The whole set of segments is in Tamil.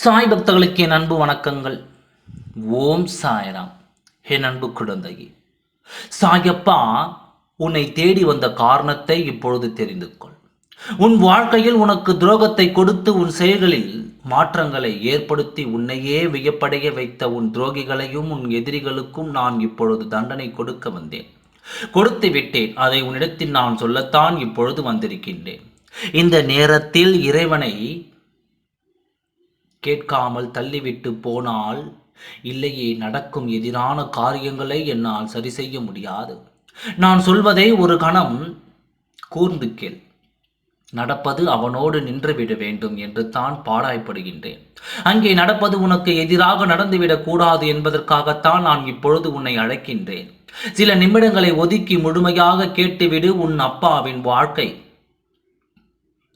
சாய் பக்தர்களுக்கு என் அன்பு வணக்கங்கள். ஓம் சாய்ராம். என் அன்பு குழந்தையே. சாயப்பா உன்னை தேடி வந்த காரணத்தை இப்பொழுது தெரிந்து கொள். உன் வாழ்க்கையில் உனக்கு துரோகத்தை கொடுத்து உன் செயல்களில் மாற்றங்களை ஏற்படுத்தி உன்னையே வியப்படைய வைத்த உன் துரோகிகளையும் உன் எதிரிகளுக்கும் நான் இப்பொழுது தண்டனை கொடுக்க வந்தேன். கொடுத்து விட்டேன். அதை உன்னிடத்தில் நான் சொல்லத்தான் இப்பொழுது வந்திருக்கின்றேன். இந்த நேரத்தில் இறைவனை கேட்காமல் தள்ளிவிட்டு போனால் இல்லையே நடக்கும் எதிரான காரியங்களை என்னால் சரி செய்ய முடியாது. நான் சொல்வதை ஒரு கணம் கூர்ந்து கேள். நடப்பது அவனோடு நின்றுவிட வேண்டும் என்று தான் பாடாய்ப்படுகின்றேன். அங்கே நடப்பது உனக்கு எதிராக நடந்துவிடக் கூடாது என்பதற்காகத்தான் நான் இப்பொழுது உன்னை அழைக்கின்றேன். சில நிமிடங்களை ஒதுக்கி முழுமையாக கேட்டுவிடு உன் அப்பாவின் வாழ்க்கை.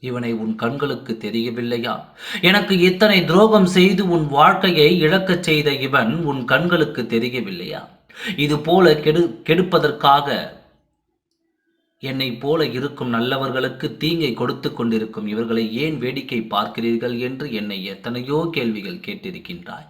இவனை உன் கண்களுக்கு தெரியவில்லையா? எனக்கு இத்தனை துரோகம் செய்து உன் வாழ்க்கையை இழக்கச் செய்த இவன் உன் கண்களுக்கு தெரியவில்லையா? இது போல கெடு கெடுப்பதற்காக என்னை போல இருக்கும் நல்லவர்களுக்கு தீங்கை கொடுத்து கொண்டிருக்கும் இவர்களை ஏன் வேடிக்கை பார்க்கிறீர்கள் என்று என்னை எத்தனையோ கேள்விகள் கேட்டிருக்கின்றாய்.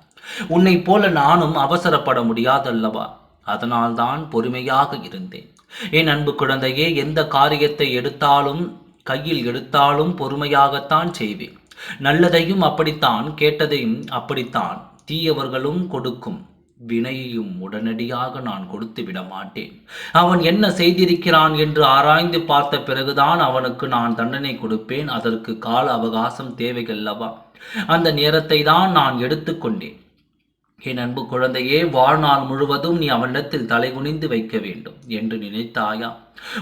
உன்னை போல நானும் அவசரப்பட முடியாதல்லவா? அதனால்தான் பொறுமையாக இருந்தேன். என் அன்பு குழந்தையே எந்த காரியத்தை எடுத்தாலும் கையில் எடுத்தாலும் பொறுமையாகத்தான் செய்வேன். நல்லதையும் அப்படித்தான் கேட்டதையும் அப்படித்தான் தீயவர்களும் கொடுக்கும். வினையையும் உடனடியாக நான் கொடுத்து விட மாட்டேன் அவன் என்ன செய்திருக்கிறான் என்று ஆராய்ந்து பார்த்த பிறகுதான் அவனுக்கு நான் தண்டனை கொடுப்பேன். அதற்கு கால அவகாசம் தேவையல்லவா அந்த நேரத்தை தான் நான் எடுத்துக்கொண்டேன். என் அன்பு குழந்தையே வாழ்நாள் முழுவதும் நீ அவனிடத்தில் தலைகுனிந்து வைக்க வேண்டும் என்று நினைத்தாயா?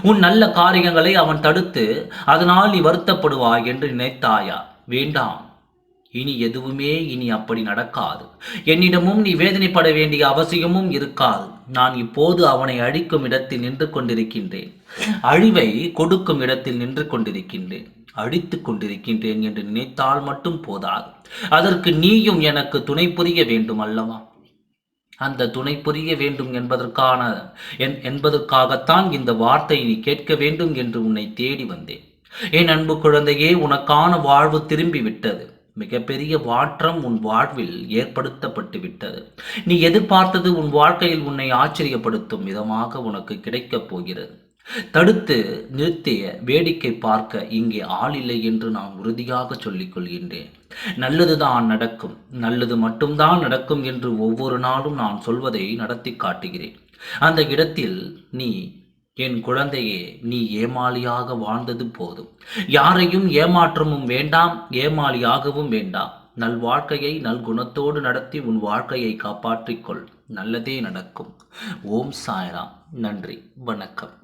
உன் நல்ல காரியங்களை அவன் தடுத்து அதனால் நீ வருத்தப்படுவாய் என்று நினைத்தாயா? வேண்டாம். இனி எதுவுமே இனி அப்படி நடக்காது. என்னிடமும் நீ வேதனைப்பட வேண்டிய அவசியமும் இருக்காது. நான் இப்போது அவனை அழிக்கும் இடத்தில் நின்று கொண்டிருக்கின்றேன். அழிவை கொடுக்கும் இடத்தில் நின்று கொண்டிருக்கின்றேன். அடித்து கொண்டிருக்கின்றேன் என்று நினைத்தால் மட்டும் போதாது. அதற்கு நீயும் எனக்கு துணை புரிய வேண்டும் அல்லவா? அந்த துணை புரிய வேண்டும் என்பதற்கான என்பதற்காகத்தான் இந்த வார்த்தை நீ கேட்க வேண்டும் என்று உன்னை தேடி வந்தேன். என் அன்பு குழந்தையே உனக்கான வாழ்வு திரும்பி விட்டது மிகப்பெரிய மாற்றம் உன் வாழ்வில் ஏற்படுத்தப்பட்டு விட்டது நீ எதிர்பார்த்தது உன் வாழ்க்கையில் உன்னை ஆச்சரியப்படுத்தும் விதமாக உனக்கு கிடைக்கப் போகிறது. தடுத்து நிறுத்திய வேடிக்கை பார்க்க இங்கே ஆள் இல்லை என்று நான் உறுதியாக சொல்லிக் கொள்கின்றேன். நல்லதுதான் நடக்கும் நல்லது மட்டும்தான் நடக்கும் என்று ஒவ்வொரு நாளும் நான் சொல்வதை நடத்தி காட்டுகிறேன். அந்த இடத்தில் நீ என் குழந்தையே நீ ஏமாளியாக வாழ்ந்தது போதும். யாரையும் ஏமாற்றமும் வேண்டாம் ஏமாளியாகவும் வேண்டாம். நல் வாழ்க்கையை நல் குணத்தோடு நடத்தி உன் வாழ்க்கையை காப்பாற்றிக்கொள் நல்லதே நடக்கும். ஓம் சாய்ராம். நன்றி. வணக்கம்.